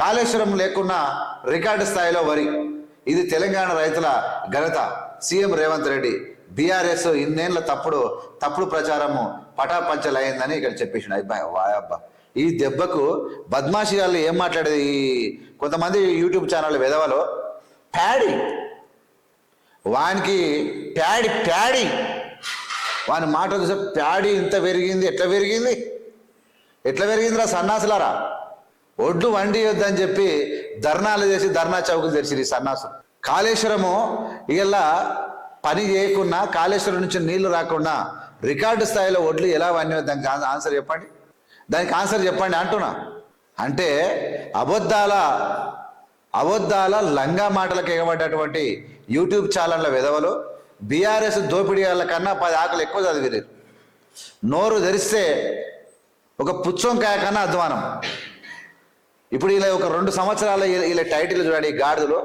కాళేశ్వరం లేకున్నా రికార్డు స్థాయిలో వరి. ఇది తెలంగాణ రైతుల ఘనత. సీఎం రేవంత్ రెడ్డి బీఆర్ఎస్ ఇన్నేళ్ళ తప్పుడు తప్పుడు ప్రచారము పటాపంచలైందని ఇక్కడ చెప్పేసిన అబ్బాయి వాయబ్బా ఈ దెబ్బకు బద్మాషి వాళ్ళు ఏం మాట్లాడేది? ఈ కొంతమంది యూట్యూబ్ ఛానల్ వెదవలో ప్యాడీ. వానికి ప్యాడి ప్యాడి. వాని మాట చూసే ప్యాడి ఇంత పెరిగింది ఎట్లా పెరిగింది? ఎట్లా పెరిగిందిరా సన్నాసులారా? ఒడ్లు వండి వద్దని చెప్పి ధర్నాలు చేసి ధర్నా చౌకులు తెరిచిరు ఈ సన్నాసులు. కాళేశ్వరము ఇలా పని చేయకుండా కాళేశ్వరం నుంచి నీళ్ళు రాకుండా రికార్డు స్థాయిలో ఒడ్లు ఎలా వన్నీ దానికి ఆన్- ఆన్సర్ చెప్పండి. దానికి ఆన్సర్ చెప్పండి అంటున్నా. అంటే అబద్ధాల అబద్ధాల లంగా మాటలకు ఎగబడ్డటువంటి యూట్యూబ్ ఛానళ్ళ విధవలు బీఆర్ఎస్ దోపిడీ వాళ్ళ కన్నా పది ఆకులు ఎక్కువ చదివిరు నోరు ధరిస్తే ఒక పుచ్చంకాయ కన్నా అధ్వానం. ఇప్పుడు ఇలా ఒక రెండు సంవత్సరాల ఇలా టైటిల్ చూడండి ఈ గాడిదలో.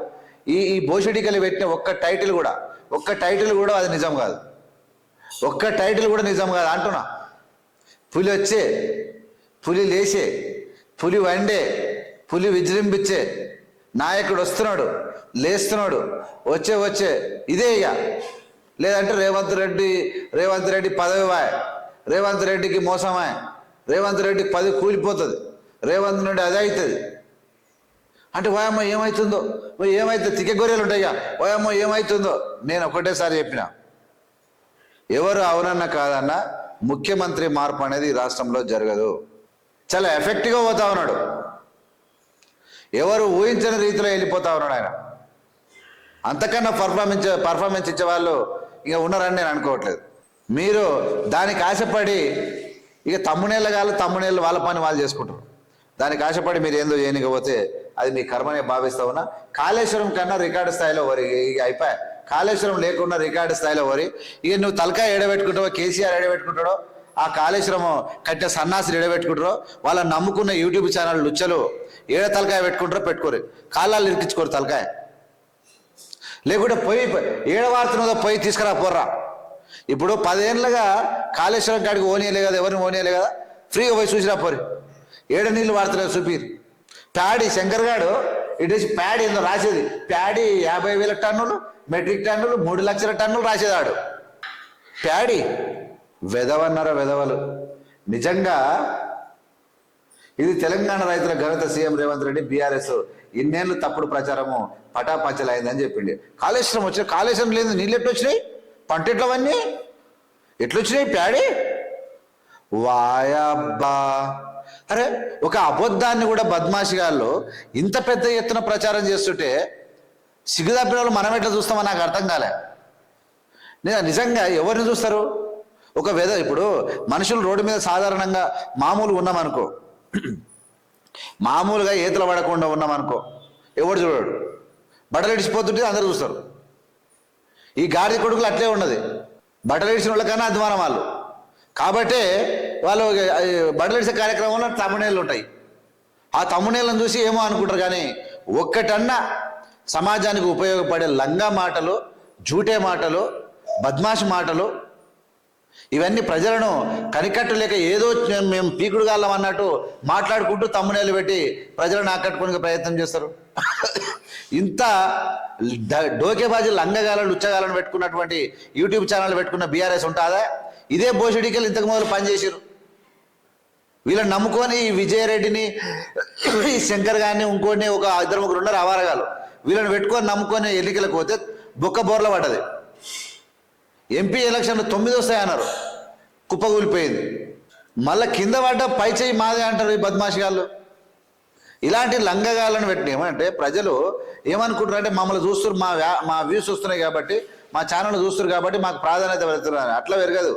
ఈ ఈ భోషడికలు పెట్టిన ఒక్క టైటిల్ కూడా ఒక్క టైటిల్ కూడా అది నిజం కాదు. ఒక్క టైటిల్ కూడా నిజం కాదు అంటున్నా. పులి వచ్చే పులి లేచే పులి వండే పులి విజృంభించే నాయకుడు వస్తున్నాడు లేస్తున్నాడు వచ్చే వచ్చే ఇదే ఇక. లేదంటే రేవంత్ రెడ్డి రేవంత్ రెడ్డి పదవి వాయ్ రేవంత్ రెడ్డికి మోసమాయ్ రేవంత్ రెడ్డికి పదవి కూలిపోతుంది. రేవంత్ నుండి అదే అవుతుంది. అంటే వాయమ్మ ఏమవుతుందో ఓ ఏమైతే తిక్క గొర్రెలు ఉంటాయిగా వాయమ్మ ఏమవుతుందో నేను ఒకటేసారి చెప్పిన. ఎవరు అవునన్నా కాదన్నా ముఖ్యమంత్రి మార్పు అనేది ఈ రాష్ట్రంలో జరగదు. చాలా ఎఫెక్ట్గా పోతా ఉన్నాడు. ఎవరు ఊహించని రీతిలో వెళ్ళిపోతా ఉన్నాడు ఆయన. అంతకన్నా పర్ఫార్మెన్స్ పర్ఫార్మెన్స్ ఇచ్చే వాళ్ళు ఇక ఉన్నారని నేను అనుకోవట్లేదు. మీరు దానికి ఆశపడి ఇక తమ్మునేళ్ళ కాదు తమ్మునేళ్ళు వాళ్ళ పని వాళ్ళు చేసుకుంటారు. దానికి ఆశపడి మీరు ఏందో చేయనికపోతే అది మీ కర్మనే భావిస్తా ఉన్నా. కాళేశ్వరం కన్నా రికార్డు స్థాయిలో వరి ఇక అయిపోయా. కాళేశ్వరం లేకుండా రికార్డు స్థాయిలో వరి. ఇక నువ్వు తలకాయ ఎడబెట్టుకుంటావో కేసీఆర్ ఎడబెట్టుకుంటాడో ఆ కాళేశ్వరం కట్టే సన్నాసులు ఎడబెట్టుకుంటారో వాళ్ళని నమ్ముకున్న యూట్యూబ్ ఛానల్ లుచ్చలు ఏడ తలకాయ పెట్టుకుంటారో పెట్టుకోరు. కాళ్ళాలు ఇరికించుకోరు తలకాయ. లేకుంటే పొయ్యి ఏడవారుతున్నదో పొయ్యి తీసుకురా పోర్రా. ఇప్పుడు పదేళ్ళగా కాళేశ్వరం కాడికి ఓనియలే కదా ఎవరిని ఓనియలే కదా? ఫ్రీగా పోయి చూసిరా పోరి. ఏడ నీళ్ళు వాడుతున్నారు సుపీర్ ప్యాడీ శంకర్ గాడు ఇటు ప్యాడీ ఏందో రాసేది. ప్యాడీ యాభై వేల టన్నులు మెట్రిక్ టన్నులు మూడు లక్షల టన్నులు రాసేదాడు. ప్యాడీ వెదవన్నారా వెదవలు నిజంగా ఇది తెలంగాణ రైతుల ఘనత సీఎం రేవంత్ రెడ్డి బీఆర్ఎస్. ఇన్నేళ్ళు తప్పుడు ప్రచారము పటాపంచలైందని చెప్పిండి. కాళేశ్వరం వచ్చిన కాళేశ్వరం లేదు నీళ్ళు ఎట్లు వచ్చినాయి పంట ఎట్లవన్నీ ఎట్లొచ్చినాయి ప్యాడి? వాయబ్బా. అరే ఒక అబద్ధాన్ని కూడా బద్మాషి గారు ఇంత పెద్ద ఎత్తున ప్రచారం చేస్తుంటే సిగ్గుదాపిన వాళ్ళు మనం ఎట్లా చూస్తామో నాకు అర్థం కాలే. నేను నిజంగా ఎవరిని చూస్తారు? ఒక వెద ఇప్పుడు మనుషులు రోడ్డు మీద సాధారణంగా మామూలుగా ఉన్నామనుకో. మామూలుగా ఈతలు పడకుండా ఉన్నామనుకో. ఎవడు చూడడు? బట్టలు ఇడిచిపోతుంటే అందరూ చూస్తారు. ఈ గాడిద కొడుకులు అట్లే ఉన్నది. బట్టలు ఇడిచిన వాళ్ళకన్నా అధ్వానం వాళ్ళు. కాబట్టే వాళ్ళు ఆ, కార్యక్రమంలో తమ్మునేళ్ళు ఉంటాయి. ఆ తమ్మునేళ్ళని చూసి ఏమో అనుకుంటారు కానీ ఒక్కటన్నా సమాజానికి ఉపయోగపడే లంగా మాటలు జూటే మాటలు బద్మాష్ మాటలు ఇవన్నీ ప్రజలను కనికట్టలేక ఏదో మేము- పీకుడుగాళ్ళం అన్నట్టు మాట్లాడుకుంటూ తమ్మునేలు పెట్టి ప్రజలను ఆకట్టుకునే ప్రయత్నం చేస్తారు. ఇంత డ- డోకేబాజీ లంగగాలను ఉచ్చగాలను పెట్టుకున్నటువంటి యూట్యూబ్ ఛానల్ పెట్టుకున్న బీఆర్ఎస్ ఉంటుందా? ఇదే బోషడికలు ఇంతకు మొదలు పనిచేసారు వీళ్ళని నమ్ముకొని ఈ విజయరెడ్డిని ఈ శంకర్ గారిని ఇంకోని ఒక ఇద్దరు ముగ్గురు ఉన్నారు అవారగాలు వీళ్ళని పెట్టుకొని నమ్ముకొని ఎన్నికలకు పోతే బొక్క బోర్ల పడ్డది. ఎంపీ ఎలక్షన్లు తొమ్మిది వస్తాయన్నారు కుప్పగూలిపోయింది మళ్ళా కింద పడ్డ పై చేయి మాదే అంటారు ఈ బద్మాషి గాళ్ళు. ఇలాంటి లంగగాళ్ళను పెట్టిన ఏమంటే ప్రజలు ఏమనుకుంటారు అంటే మమ్మల్ని చూస్తున్నారు మా వ్యా- మా వ్యూస్ వస్తున్నాయి కాబట్టి మా ఛానల్ చూస్తున్నారు కాబట్టి మాకు ప్రాధాన్యత పెడుతున్నారు. అట్లా పెరగదు.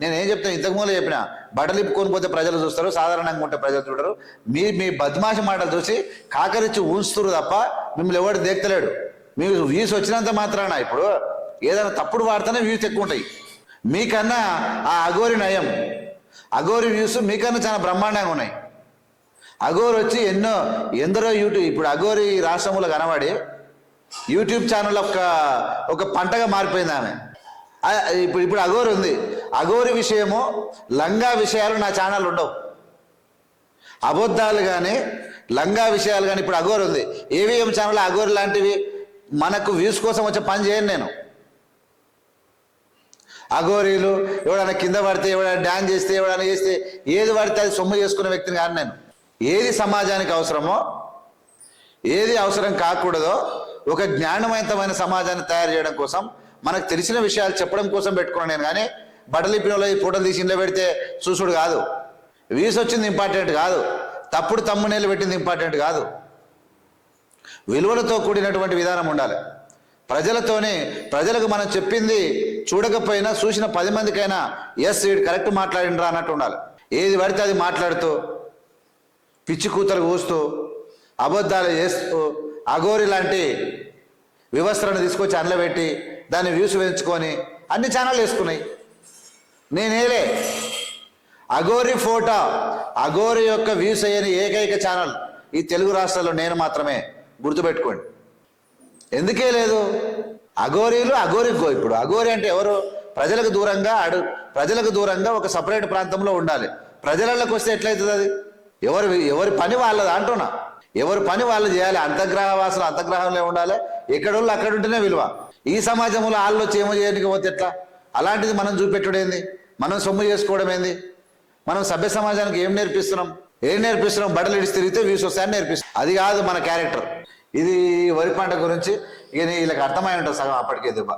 నేను ఏం చెప్తాను ఇంతకు ముందు చెప్పిన బట్టలు పోతే ప్రజలు చూస్తారు సాధారణంగా ఉంటే ప్రజలు చూడరు. మీ మీ బద్మాషి మాటలు చూసి కాకరిచ్చి ఊంచుతురు తప్ప మిమ్మల్ని ఎవడు దేక్తలేడు. మీకు వ్యూస్ వచ్చినంత మాత్రాన ఇప్పుడు ఏదైనా తప్పుడు వాడితేనే వ్యూస్ ఎక్కువ ఉంటాయి. మీకన్నా ఆ అఘోరి నయం. అఘోరి వ్యూస్ మీకన్నా చాలా బ్రహ్మాండంగా ఉన్నాయి. అఘోర్ వచ్చి ఎన్నో ఎందరో యూట్యూబ్ ఇప్పుడు అఘోరి రాష్ట్రంలో కనబడి యూట్యూబ్ ఛానల్ ఒక ఒక పంటగా మారిపోయింది ఆమె. ఇప్పుడు ఇప్పుడు అఘోరి ఉంది. అఘోరి విషయము లంగా విషయాలు నా ఛానల్ ఉండవు. అబద్ధాలు కానీ లంగా విషయాలు కానీ ఇప్పుడు అగోరి ఉంది. ఏవిఎం ఛానల్ అఘోరి లాంటివి మనకు వ్యూస్ కోసం వచ్చే పని చేయను నేను. అఘోరీలు ఎవడైనా కింద పడితే ఎవడైనా డ్యాన్స్ చేస్తే ఎవడైనా చేస్తే ఏది పడితే అది సొమ్ము చేసుకునే వ్యక్తిని కాదు నేను. ఏది సమాజానికి అవసరమో ఏది అవసరం కాకూడదో ఒక జ్ఞానవంతమైన సమాజాన్ని తయారు చేయడం కోసం మనకు తెలిసిన విషయాలు చెప్పడం కోసం పెట్టుకున్నాను నేను. కానీ బట్టలిప్పిన ఈ ఫోటోలు తీసి ఇంట్లో పెడితే చూసుడు కాదు. వీస్ వచ్చింది ఇంపార్టెంట్ కాదు. తప్పుడు తమ్మునేలు పెట్టింది ఇంపార్టెంట్ కాదు. విలువలతో కూడినటువంటి విధానం ఉండాలి. ప్రజలతోనే ప్రజలకు మనం చెప్పింది చూడకపోయినా చూసిన పది మందికైనా ఎస్ వీడు కరెక్ట్ మాట్లాడిండ్రా అన్నట్టు ఉండాలి. ఏది పడితే అది మాట్లాడుతూ పిచ్చి కూతలు కూస్తూ అబద్ధాలు చేస్తూ అఘోరి లాంటి వ్యవస్థలను తీసుకొచ్చి అండ్లబెట్టి దాన్ని వ్యూస్ పెంచుకొని అన్ని ఛానళ్ళు వేసుకున్నాయి. నేనేలే. అఘోరి ఫోటో అఘోరి యొక్క వ్యూస్ అయిన ఏకైక ఛానల్ ఈ తెలుగు రాష్ట్రాల్లో నేను మాత్రమే. గుర్తుపెట్టుకోండి. ఎందుకే లేదు? అఘోరీలు అఘోరికో ఇప్పుడు అఘోరి అంటే ఎవరు? ప్రజలకు దూరంగా అడు ప్రజలకు దూరంగా ఒక సపరేట్ ప్రాంతంలో ఉండాలి. ప్రజలలోకి వస్తే ఎట్లయితుంది అది? ఎవరు ఎవరి పని వాళ్ళది అంటున్నా. ఎవరి పని వాళ్ళు చేయాలి? అంతగ్రహ వాసులు అంతగ్రహంలో ఉండాలి. ఎక్కడోళ్ళు అక్కడ ఉంటేనే విలువ. ఈ సమాజంలో వాళ్ళు వచ్చి ఏమో చేయడానికి పోతే ఎట్లా? అలాంటిది మనం చూపెట్టుడేంది? మనం సొమ్ము చేసుకోవడం ఏంది? మనం సభ్య సమాజానికి ఏం నేర్పిస్తున్నాం? ఏం నేర్పిస్తున్నాం? బట్టలు ఇడిచి తిరిగితే వీసు వస్తాయని నేర్పిస్తాం అది కాదు మన క్యారెక్టర్ ఇది వరి పంట గురించి ఇక వీళ్ళకి అర్థమై ఉంటుంది సగం అప్పటికే దుబ్బ.